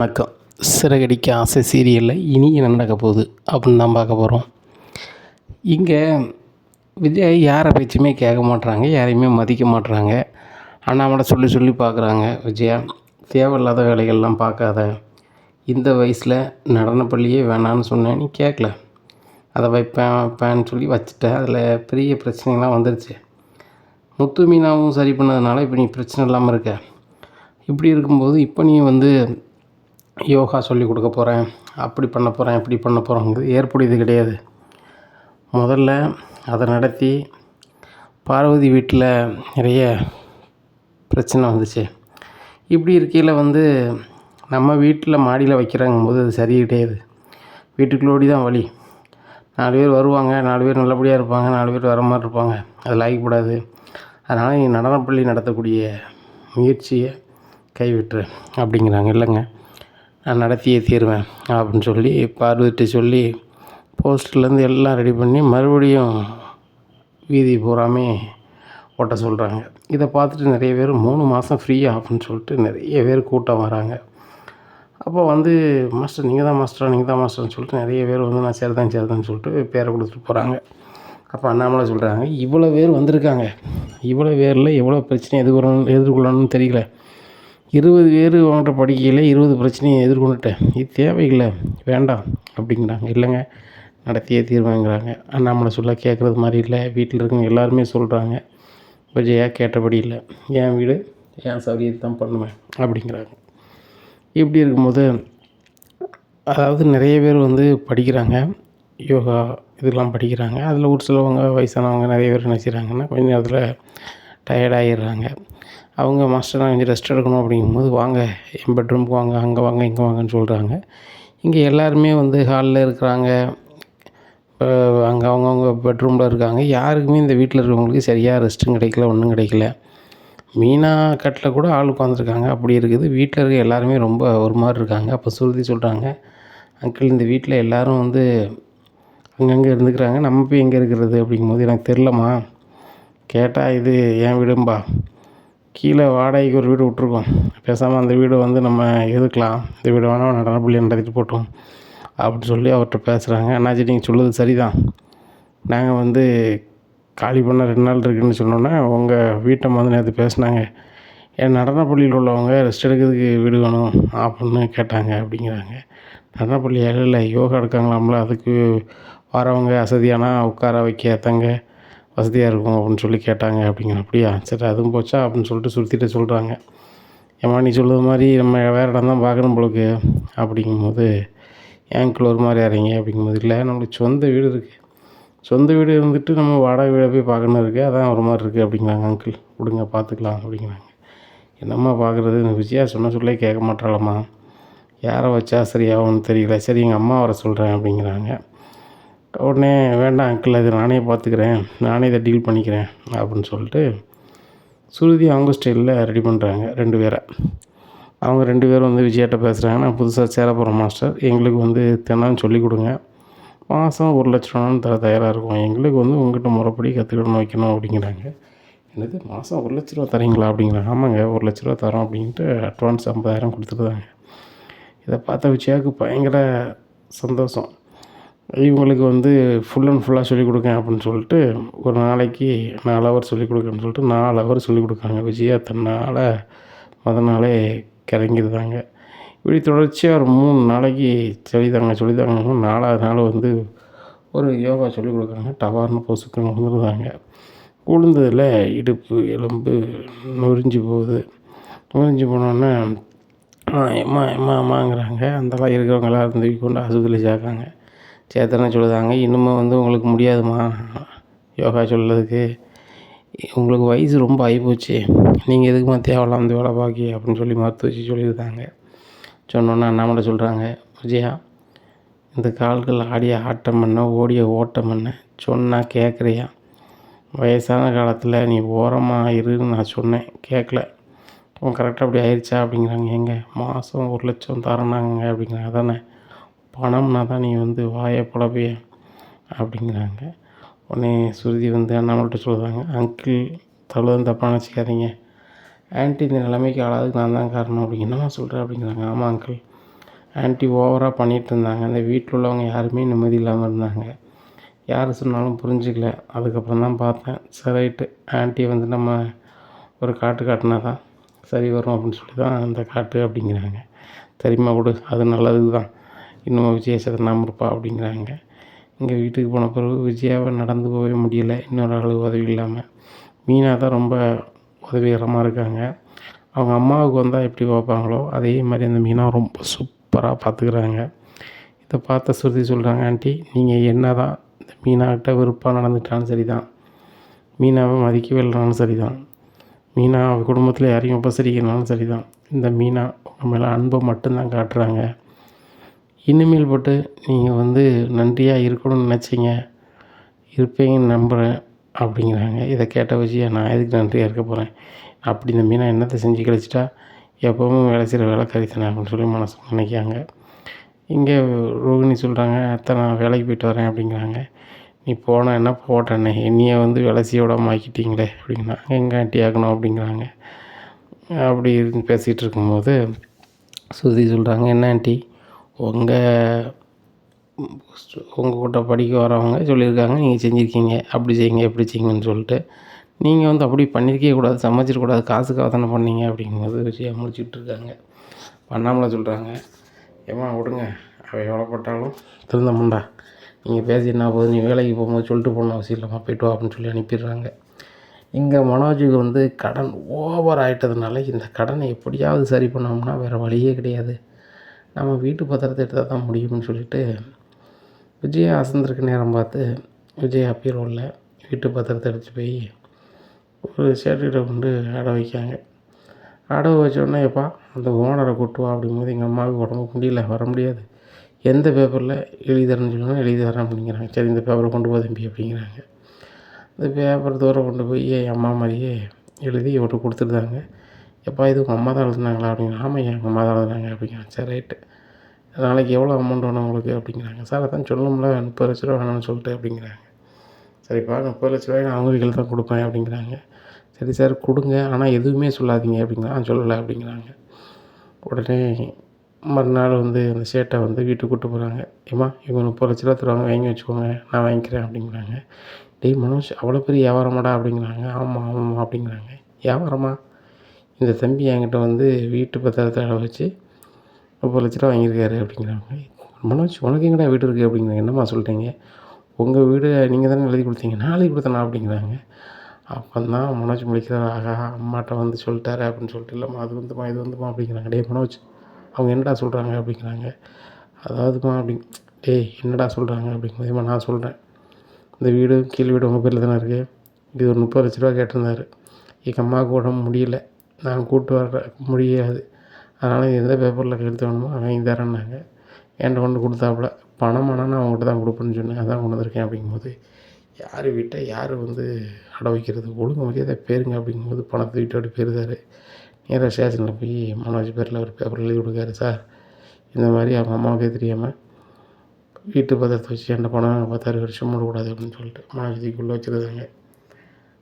வணக்கம். சிறகடிக்க ஆசை சீரியலில் இனி என்ன நடக்க போகுது அப்படின்னு தான் பார்க்க போகிறோம் இங்கே விஜய் யாரை பேச்சுமே கேட்க மாட்றாங்க யாரையுமே மதிக்க மாட்றாங்க. அண்ணாமலை சொல்லி சொல்லி பார்க்குறாங்க விஜயா தேவையில்லாத வேலைகள்லாம் பார்க்காத. இந்த வயசில் நடனப்பள்ளியே வேணான்னு சொன்னேன் நீ கேட்கல. அதை வைப்பேன் வைப்பேன்னு சொல்லி வச்சுட்டேன் அதில் பெரிய பிரச்சனைகள்லாம் வந்துருச்சு. முத்து மீனாவும் சரி பண்ணதுனால இப்போ நீ பிரச்சனை இல்லாமல் இருக்க. இப்படி இருக்கும்போது இப்போ நீ வந்து யோகா சொல்லிக் கொடுக்க போகிறேன் அப்படி பண்ண போகிறேன் இப்படி பண்ண போகிறோங்கிறது ஏற்புடையது கிடையாது. முதல்ல அதை நடத்தி பார்வதி வீட்டில் நிறைய பிரச்சனை வந்துச்சு. இப்படி இருக்கையில் வந்து நம்ம வீட்டில் மாடியில் வைக்கிறாங்கும் போது அது சரி கிடையாது வீட்டுக்குள்ளோடி தான் வழி நாலு பேர் வருவாங்க நாலு பேர் நல்லபடியாக இருப்பாங்க நாலு பேர் வர மாதிரி இருப்பாங்க. அது லாய்க்கப்படாது அதனால் நீ நடனப்பள்ளி நடத்தக்கூடிய முயற்சியை கைவிட்டுரு அப்படிங்கிறாங்க இல்லைங்க. நான் நடத்தியே தீருவேன் அப்படின்னு சொல்லி பார்வதிட்ட சொல்லி போஸ்டர்லேருந்து எல்லாம் ரெடி பண்ணி மறுபடியும் வீதி பூராமே ஓட்ட சொல்கிறாங்க இதை பார்த்துட்டு நிறைய பேர் மூணு மாதம் ஃப்ரீயாக அப்படின்னு சொல்லிட்டு நிறைய பேர் கூட்டம் வராங்க. அப்போ வந்து மாஸ்டர் நீங்கள் தான் மாஸ்டர் நீங்கள் தான் மாஸ்டர்னு சொல்லிட்டு நிறைய பேர் வந்து நான் சரிதான் சரிதான்னு சொல்லிட்டு பேரை கொடுத்துட்டு போகிறாங்க அப்போ அண்ணாமலை சொல்கிறாங்க இவ்வளோ பேர் வந்திருக்காங்க. இவ்வளோ பேரில் எவ்வளோ பிரச்சனை எதிர்கொள்ளணும் எதிர்கொள்ளணும்னு தெரியல. இருபது பேர் வாங்குற படிக்கையில் இருபது பிரச்சனையை எதிர்கொண்டுட்டேன். இது தேவையில்லை வேண்டாம் அப்படிங்கிறாங்க. இல்லைங்க நடத்தியே தீர்வாங்கிறாங்க. அண்ணாமலை சொல்ல கேட்குறது மாதிரி இல்லை. வீட்டில் இருக்கவங்க எல்லாருமே சொல்கிறாங்க விஜயா கேட்டபடி இல்லை. என் வீடு என் சௌரியத்தை தான் பண்ணுவேன் அப்படிங்கிறாங்க. இப்படி இருக்கும்போது அதாவது நிறைய பேர் வந்து படிக்கிறாங்க. யோகா இதெல்லாம் படிக்கிறாங்க. அதில் ஒரு சிலவங்க வயசானவங்க நிறைய பேர் என்ன செய்கிறாங்கன்னா கொஞ்ச நேரத்தில் டயர்டாகிடுறாங்க அவங்க மாஸ்டர் நான் கொஞ்சம் ரெஸ்ட் எடுக்கணும் அப்படிங்கும்போது வாங்க என் பெட்ரூமுக்கு வாங்க அங்கே வாங்க இங்கே வாங்கன்னு சொல்கிறாங்க இங்கே எல்லாருமே வந்து ஹாலில் இருக்கிறாங்க. அங்கே அவங்கவுங்க பெட்ரூமில் இருக்காங்க. யாருக்குமே இந்த வீட்டில் இருக்கிறவங்களுக்கு சரியாக ரெஸ்ட்டும் கிடைக்கல ஒன்றும் கிடைக்கல. மீனா கட்டில் கூட ஆள் உட்காந்துருக்காங்க அப்படி இருக்குது. வீட்டில் இருக்க எல்லாருமே ரொம்ப ஒரு மாதிரி இருக்காங்க. அப்போ சுருதி சொல்கிறாங்க அங்கிள் இந்த வீட்டில் எல்லோரும் வந்து அங்கங்கே இருந்துக்கிறாங்க. நம்ம போய் எங்கே இருக்கிறது? அப்படிங்கும்போது எனக்கு தெரிலம்மா கேட்டால் இது என் விடும்பா. கீழே வாடகைக்கு ஒரு வீடு விட்ருக்கோம் பேசாமல் அந்த வீடு வந்து நம்ம எதுக்கலாம்? இந்த வீடு வேணால் நடனப்பள்ளி நடத்திட்டு போட்டோம். அப்படின்னு சொல்லி அவர்கிட்ட பேசுகிறாங்க அண்ணாச்சி நீங்கள் சொல்லுறது சரிதான். நாங்கள் வந்து காலி பண்ண ரெண்டு நாள் இருக்குதுன்னு சொன்னோன்னே உங்கள் வீட்டை வந்து நேற்று பேசுனாங்க. என் நடனப்பள்ளியில் உள்ளவங்க ரெஸ்ட் எடுக்கிறதுக்கு வீடு வேணும் அப்படின்னு கேட்டாங்க அப்படிங்கிறாங்க. நடனப்பள்ளி இல்லை யோகா எடுக்காங்களாம்ல அதுக்கு வரவங்க அசதியானா உட்கார வைக்க தங்க வசதியாக இருக்கும் அப்படின்னு சொல்லி கேட்டாங்க. அப்படிங்கிற அப்படியா? சரி அதுவும் போச்சா? அப்படின்னு சொல்லிட்டு சுருத்திட்டு சொல்கிறாங்க ஏம்மா நீ சொல்லுற மாதிரி நம்ம வேறு இடம் தான் பார்க்கணும் போலுக்கு அப்படிங்கும்போது ஏங்கில் ஒரு மாதிரி இறங்கி அப்படிங்கும்போது இல்லை நம்மளுக்கு சொந்த வீடு இருக்குது சொந்த வீடு இருந்துட்டு நம்ம வாடகை வீடை போய் பார்க்கணும் இருக்குது அதான் ஒரு மாதிரி இருக்குது அப்படிங்கிறாங்க அங்கிள் விடுங்க பார்த்துக்கலாம் அப்படிங்கிறாங்க. என்னம்மா பார்க்குறது? விஜயா சொன்ன சொல்லே கேட்க மாட்டாளம்மா. யாரை வச்சா சரியாகும்னு தெரியல. சரி எங்கள் அம்மா வர சொல்கிறேன் அப்படிங்கிறாங்க. உடனே வேண்டாம் அங்கிள் அது நானே பார்த்துக்கிறேன். நானே இதை டீல் பண்ணிக்கிறேன் அப்படின்னு சொல்லிட்டு சுருதி அவங்க ஸ்டைலில் ரெடி பண்ணுறாங்க ரெண்டு பேரை. அவங்க ரெண்டு பேரும் வந்து விஜயாட்ட பேசுகிறாங்க நான் புதுசாக சேர மாஸ்டர் எங்களுக்கு வந்து தினம் சொல்லிக் கொடுங்க. மாதம் ஒரு லட்ச ரூபான்னு தர தயாராக இருக்கும். எங்களுக்கு வந்து உங்கள்கிட்ட முறைப்படி கற்றுக்கணும் வைக்கணும் அப்படிங்கிறாங்க. என்னது மாதம் ஒரு லட்ச ரூபா தரீங்களா? அப்படிங்கிறாங்க. ஆமாங்க ஒரு லட்ச ரூபா தரோம் அப்படின்ட்டு அட்வான்ஸ் ஐம்பதாயிரம் கொடுத்துருந்தாங்க இதை பார்த்த விஜயாவுக்கு பயங்கர சந்தோஷம். இவங்களுக்கு வந்து ஃபுல் அண்ட் ஃபுல்லாக சொல்லிக் கொடுங்க அப்படின்னு சொல்லிட்டு ஒரு நாளைக்கு நாலு ஹவர் சொல்லிக் கொடுக்குறேன்னு சொல்லிட்டு நாலு ஹவர் சொல்லிக் கொடுக்காங்க. விஜயா தன்னால் மொதல் நாளே கிறங்கிருந்தாங்க இப்படி தொடர்ச்சியாக ஒரு மூணு நாளைக்கு சொல்லித்தாங்க சொல்லித்தாங்க நாலாவது நாள் வந்து ஒரு யோகா சொல்லிக் கொடுக்குறாங்க டவார்னு பொசுக்குன்னு விழுந்துருந்தாங்க விழுந்ததில் இடுப்பு எலும்பு நொறிஞ்சு போகுது. நொறிஞ்சு போனோன்னே எம்மா எம்மா அம்மாங்கிறாங்க. அந்தலாம் இருக்கிறவங்களாம் இருந்து கொண்டு ஆஸ்பத்திரி சேர்க்காங்க. சேத்தனை சொல்லுதாங்க இன்னுமும் வந்து உங்களுக்கு முடியாதும்மா. யோகா சொல்கிறதுக்கு உங்களுக்கு வயசு ரொம்ப ஆகிப்போச்சு நீங்கள் எதுக்குமா தேவையில்லாம் வந்து வேலை பாக்கி? அப்படின்னு சொல்லி மருத்துவச்சி சொல்லியிருந்தாங்க. சொன்னோன்னா அண்ணாமலை சொல்கிறாங்க விஜயா இந்த கால்கள் ஆடிய ஆட்டம் பண்ண ஓடிய ஓட்டம் பண்ண. சொன்னால் கேட்குறியா வயசான காலத்தில் நீ ஓரமாக இருன்னு நான் சொன்னேன் கேட்கல உன் கரெக்டாக அப்படி ஆயிடுச்சா அப்படிங்கிறாங்க. எங்கே? மாதம் ஒரு லட்சம் தரேனாங்க அப்படிங்கிறாங்க. தானே பணம்னா தான் நீ வந்து வாயை புலப்பிய அப்படிங்கிறாங்க. உடனே சுருதி வந்து அண்ணாமல்கிட்ட சொல்லுவாங்க அங்கிள் தவ்வளோ தப்பாக நினச்சிக்காதீங்க ஆன்ட்டி இந்த நிலைமைக்கு ஆளாதுக்கு நான் தான் காரணம். அப்படி என்னம்மா சொல்கிறேன் அப்படிங்கிறாங்க. ஆமாம் அங்கிள் ஆன்ட்டி ஓவராக பண்ணிகிட்டு இருந்தாங்க. அந்த வீட்டில் உள்ளவங்க யாருமே நிம்மதி இல்லாமல் இருந்தாங்க. யார் சொன்னாலும் புரிஞ்சிக்கல. அதுக்கப்புறம் தான் பார்த்தேன். சரி ரைட்டு ஆன்ட்டியை வந்து நம்ம ஒரு காட்டு காட்டினா தான் சரி வரும் அப்படின்னு சொல்லி தான் அந்த காட்டு அப்படிங்கிறாங்க. சரிம்மா கொடு அது நல்லது தான் இன்னும் விஜய சதனாமல் இருப்பா அப்படிங்கிறாங்க. இங்கே வீட்டுக்கு போன பிறகு விஜயாவை நடந்து போகவே முடியல. இன்னொரு ஆள் உதவி இல்லாமல் மீனா தான் ரொம்ப உதவிகரமாக இருக்காங்க. அவங்க அம்மாவுக்கு வந்தால் எப்படி பார்ப்பாங்களோ அதே மாதிரி அந்த மீனா ரொம்ப சூப்பராக பார்த்துக்குறாங்க இதை பார்த்த ஸ்ருதி சொல்கிறாங்க ஆண்டி நீங்கள் என்ன தான் இந்த மீனாக்கிட்ட வெறுப்பாக நடந்துட்டாலும் சரி தான் மீனாவை மதிக்கவே இல்லைனாலும் சரி தான் மீனா அவள் குடும்பத்தில் யாரையும் உபசரிக்கணும்னாலும் சரி தான் இந்த மீனா உங்கள் மேலே அன்பை மட்டும்தான் காட்டுறாங்க. இனிமேல் போட்டு நீங்கள் வந்து நன்றியாக இருக்கணும்னு நினச்சிங்க இருப்பீங்கன்னு நம்புகிறேன் அப்படிங்கிறாங்க. இதை கேட்ட வச்சு நான் எதுக்கு நன்றியாக இருக்க போகிறேன் அப்படி இந்த மீனை என்னத்தை செஞ்சு கழிச்சிட்டா? எப்போவும் வேலை செய்கிற வேலை கறித்தானே அப்படின்னு சொல்லி மனசு நினைக்காங்க இங்கே ரோகிணி சொல்கிறாங்க அத்தை நான் வேலைக்கு போயிட்டு வரேன் அப்படிங்கிறாங்க. நீ போனால் என்ன போட்டேன்னே என்னையை வந்து வேலை செய்ய விடாம ஆக்கிட்டீங்களே அப்படிங்கிறாங்க எங்கே ஆண்டி ஆக்கணும் அப்படிங்கிறாங்க. அப்படி இருந்து பேசிகிட்டு இருக்கும்போது சுருதி சொல்கிறாங்க என்ன ஆண்டி? உங்கள் உங்கள் கூட்ட படிக்க வரவங்க சொல்லியிருக்காங்க நீங்கள் செஞ்சுருக்கீங்க அப்படி செய்யுங்க எப்படி செய்யுங்கன்னு சொல்லிட்டு. நீங்கள் வந்து அப்படி பண்ணியிருக்கே கூடாது சமைச்சிடக்கூடாது காசுக்காக தானே பண்ணீங்க அப்படிங்கிறது விஷயம் முடிச்சுட்டு இருக்காங்க. பண்ணாமல சொல்கிறாங்க ஏம்மா விடுங்க. அவள் எவ்வளோ போட்டாலும் திருந்தமுண்டா நீங்கள் பேசி என்ன போகுது நீ வேலைக்கு போகும்போது சொல்லிட்டு போகணும் அவசியம் இல்லாமல் போய்ட்டு வா அப்படின்னு சொல்லி அனுப்பிடுறாங்க. இங்கே மனோஜுக்கு வந்து கடன் ஓவர் ஆகிட்டதுனால இந்த கடனை எப்படியாவது சரி பண்ணோம்னா வேறு வழியே கிடையாது. நம்ம வீட்டு பத்திரத்தை எடுத்தால் தான் முடியும்னு சொல்லிட்டு விஜயா அசந்திருக்க நேரம் பார்த்து விஜய் அப்பீரோவில் வீட்டு பத்திரத்தை எடுத்து போய் ஒரு சேட்டுக்கிட்ட கொண்டு அடை வைக்காங்க ஆட வச்சோடனே எப்பா அந்த ஓனரை கூட்டுவா அப்படிங்கும்போது எங்கள் அம்மாவுக்கு உடம்பு முடியல வர முடியாது. எந்த பேப்பரில் எழுதி தரேன்னு சொல்லணும் எழுதி தரேன் அப்படிங்கிறாங்க. சரி இந்த பேப்பரை கொண்டு போதும் தம்பி அப்படிங்கிறாங்க. இந்த பேப்பர் தூரம் கொண்டு போய் என் அம்மா மாதிரியே எழுதி இவர்கிட்ட கொடுத்துருந்தாங்க. எப்பா இது உங்கள் அம்மா தான் எழுதுனாங்களா அப்படிங்கிற ஆமாம் எங்கள் அம்மா தான் எழுதுனாங்க அப்படிங்கிறாங்க. சரி ரைட்டு. நாளைக்கு எவ்வளோ அமௌண்ட் வேணும் உங்களுக்கு அப்படிங்கிறாங்க. சார் அதான் சொல்லணும்ல முப்பது லட்ச ரூபா வேணும்னு சொல்லிட்டு அப்படிங்கிறாங்க. சரிப்பா முப்பது லட்ச ரூபாய் நான் அவங்க வீட்டில் தான் கொடுப்பேன் அப்படிங்கிறாங்க. சரி சார் கொடுங்க ஆனால் எதுவுமே சொல்லாதீங்க அப்படிங்கிறான் சொல்லலை அப்படிங்கிறாங்க. உடனே மறுநாள் வந்து அந்த சேட்டை வந்து வீட்டுக்கு கூப்பிட்டு போகிறாங்க ஏம்மா இவங்க முப்பது லட்ச ரூபா தருவாங்க வாங்கி வச்சுக்கோங்க நான் வாங்கிக்கிறேன் அப்படிங்கிறாங்க. டேய் மனோஜ் அவ்வளோ பெரிய வியாபாரமாடா அப்படிங்கிறாங்க. ஆமாம் ஆமாம் அப்படிங்கிறாங்க. வியாபாரமா? இந்த தம்பி என்கிட்ட வந்து வீட்டு பத்திரத்தை வச்சு முப்பது லட்ச ரூபா வாங்கியிருக்காரு அப்படிங்கிறாங்க. மனோஜ் உனக்கு எங்கடா வீடு இருக்குது அப்படிங்கிறாங்க என்னம்மா சொல்லிட்டீங்க உங்கள் வீடு நீங்கள் தானே எழுதி கொடுத்தீங்க நான் எழுதி கொடுத்தேனா அப்படிங்கிறாங்க. அப்போ தான் மனோஜ் முடிக்கிறார் ஆகா அம்மாட்ட வந்து சொல்லிட்டாரு அப்படின்னு சொல்லிட்டு இல்லைம்மா அது வந்துமா இது வந்துமா அப்படிங்கிறாங்க. டே மனோஜ் அவங்க என்னடா சொல்கிறாங்க அப்படிங்கிறாங்க. அதாவதுமா அப்படி டேய் என்னடா சொல்கிறாங்க அப்படிங்கும்போதுமா நான் சொல்கிறேன் இந்த வீடு கீழ் வீடு உங்கள் பேரில் தானே இருக்குது இது ஒரு முப்பது லட்ச ரூபா கேட்டிருந்தாரு. எங்கள் அம்மாவுக்கு உடம்பு முடியல. நான் கூப்பிட்டு வர முடியாது. அதனால் எந்த பேப்பரில் கையெழுத்து வேணுமோ வாங்கி தரேன்னாங்க. என்கிட்ட கொண்டு கொடுத்தாப்புல. பணம் ஆனால் நான் அவங்ககிட்ட தான் கொடுப்பேன்னு சொன்னேன். அதான் கொண்டு வந்திருக்கேன் அப்படிங்கும்போது யார் வீட்டை யார் வந்து அடை வைக்கிறது? ஒழுங்கு மரியாதை பேருங்க அப்படிங்கும்போது பணத்தை வீட்டோடு போயிருந்தார். நேராக ஸ்டேஷனில் போய் மனோஜ் பேரில் ஒரு பேப்பர் எழுதி கொடுக்காரு சார் இந்த மாதிரி அவங்க அம்மாவுக்கே தெரியாமல் வீட்டு பத்திரத்தை வச்சு என்கிட்ட பணம் பத்தாயிரம் வருஷம் மூடக்கூடாது அப்படின்னு சொல்லிட்டு மனோஜ் தூக்கிக்குள்ளே வச்சுருந்தாங்க.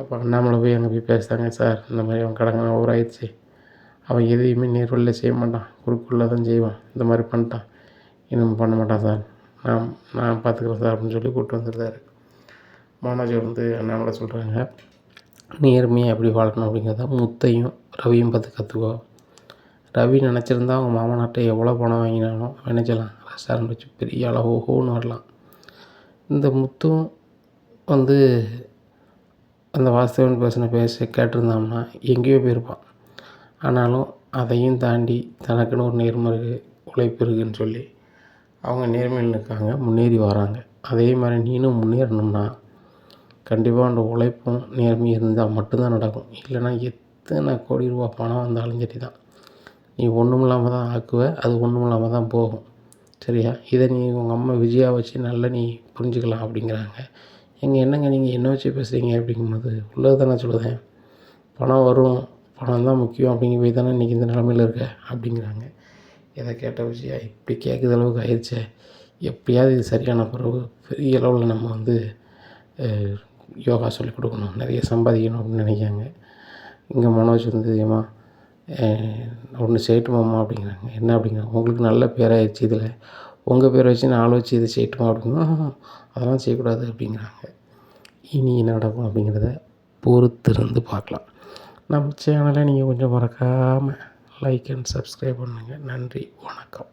அப்போ அண்ணாமலை போய் அங்கே போய் பேசுகிறாங்க சார் இந்த மாதிரி அவன் கடங்க ஓவர் ஆயிடுச்சு. அவன் எதையுமே நேர்வழியில் செய்ய மாட்டான். குறுக்குள்ளே தான் செய்வான். இந்த மாதிரி பண்ணிட்டான். இன்னும் பண்ண மாட்டான் சார். நான் நான் பார்த்துக்குறேன் சார் அப்படின்னு சொல்லி கூப்பிட்டு வந்துருந்தார் மனோஜ் வந்து அண்ணாமலை சொல்கிறாங்க நேர்மையாக எப்படி வாழணும்? அப்படிங்கிறத முத்தையும் ரவியும் பார்த்து கற்றுக்கோ ரவி நினச்சிருந்தா அவங்க மாமனார்ட்ட எவ்வளோ பணம் வாங்கினாலும் நினைச்சலாம் ரெஸ்டாரண்ட் வச்சு பெரிய அளவு ஹோன்னு வரலாம். இந்த முத்தும் வந்து அந்த வாஸ்தவன் பேசின பேச கேட்டிருந்தோம்னா எங்கேயோ போயிருப்பான். ஆனாலும் அதையும் தாண்டி தனக்குன்னு ஒரு நேர்மை இருக்குது உழைப்பு இருக்குதுன்னு சொல்லி அவங்க நேர்மையில் இருக்காங்க முன்னேறி வராங்க. அதே மாதிரி நீனும் முன்னேறணும்னா கண்டிப்பாக அந்த உழைப்பும் நேர்மையும் இருந்தால் மட்டும்தான் நடக்கும். இல்லைன்னா எத்தனை கோடி ரூபா பணம் வந்தாலும் சரி தான் நீ ஒன்றும் இல்லாமல் தான் ஆக்குவ அது ஒன்றும் இல்லாமல் தான் போகும். சரியா? இதை நீ உங்கள் அம்மா விஜயா வச்சு நல்லா நீ புரிஞ்சுக்கலாம் அப்படிங்கிறாங்க. எங்கள் என்னங்க நீங்கள் என்ன வச்சு பேசுகிறீங்க அப்படிங்கும்போது உள்ளது தானே சொல்லுதேன். பணம் வரும் பணம் தான் முக்கியம் அப்படிங்க போய் தானே இன்றைக்கி இந்த நிலமையில் இருக்க அப்படிங்கிறாங்க. இதை கேட்ட விஷயம் இப்படி கேட்குற அளவுக்கு ஆயிடுச்சே எப்படியாவது இது சரியான பிறகு பெரிய அளவில் நம்ம வந்து யோகா சொல்லிக் கொடுக்கணும். நிறைய சம்பாதிக்கணும் அப்படின்னு நினைக்கிறாங்க. இங்கே மனோஜ் வந்து ஏமா ஒன்று செய்யட்டுமாம்மா அப்படிங்கிறாங்க. என்ன அப்படிங்கிறாங்க? உங்களுக்கு நல்ல பேராயிடுச்சு இதில். உங்கள் பேரை வச்சு நான் ஆள் வச்சு இதை செய்யட்டுமா அப்படின்னா அதெல்லாம் செய்யக்கூடாது அப்படிங்கிறாங்க. இனி என்ன நடக்கும் அப்படிங்கிறத பொறுத்திருந்து பார்க்கலாம். நம்ம சேனலை நீங்கள் கொஞ்சம் மறக்காமல் லைக் அண்ட் சப்ஸ்கிரைப் பண்ணுங்கள் நன்றி வணக்கம்.